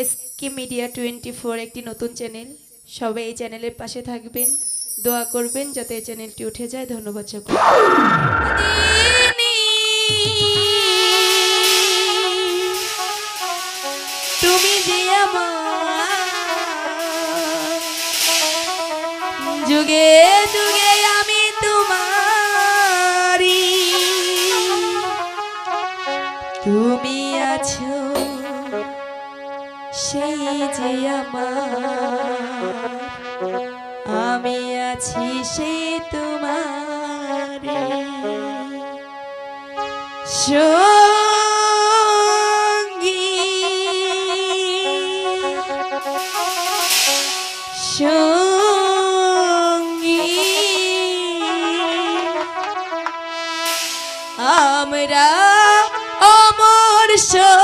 SK media twenty four একটি নতুন channel সবাই এই চ্যানেলের পাশে থাকবেন। দোয়া করবেন যাতে এই চ্যানেলটি উঠে যায়। ধন্যবাদ সকল তুমি যুগে যুগে আমি তোমারি তুমি আছো সেই যে আমার আমি আছি সেই তোমারে। সঙ্গী। সঙ্গী। আমরা অমর সঙ্গী।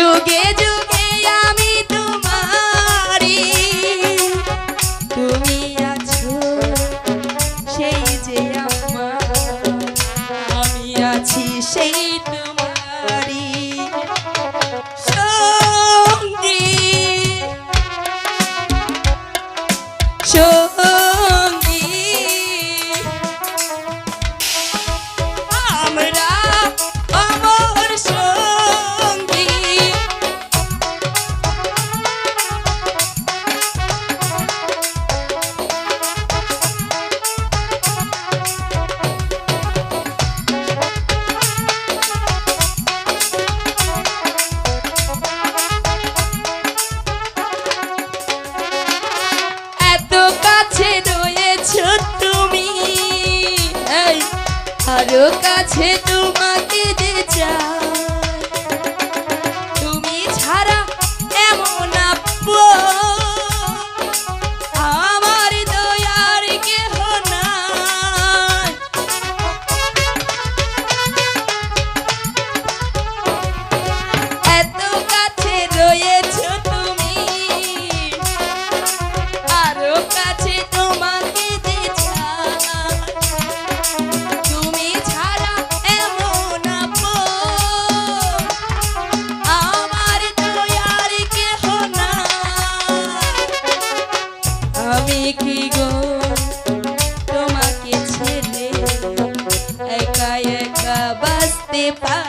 যুগে যুগে কাছে তোমাকে যে চাই বাঁচতে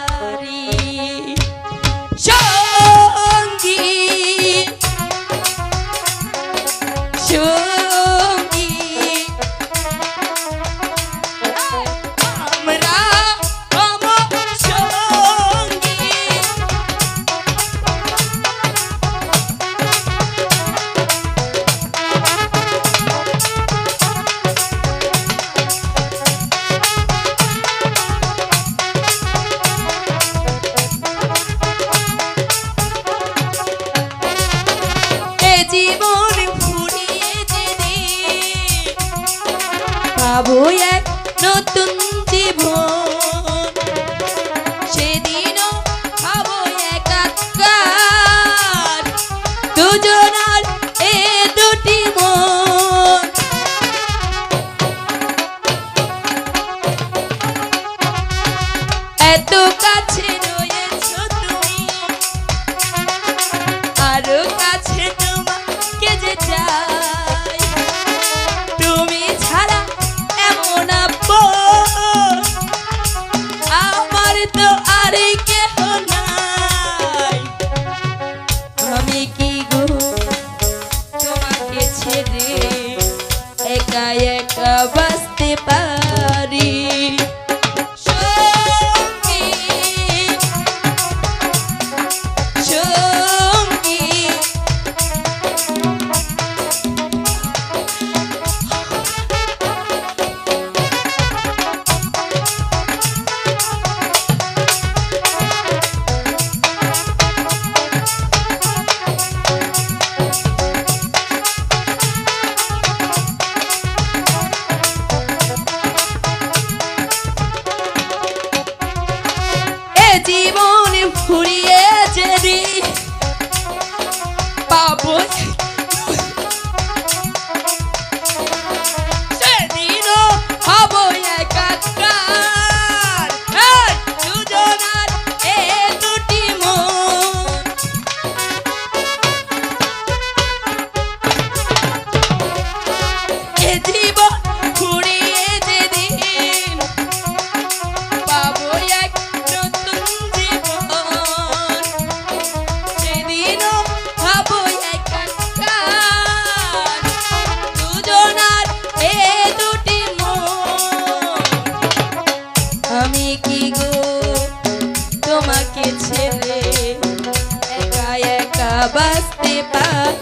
পাবো এক নতুন জীবন। সেদিনও পাবো একাকার দুজনার এ দুটি মন। এত কাছে একা একা বাঁচতে পার জীবন ফুরিয়ে ফুরিয়েছে পাবো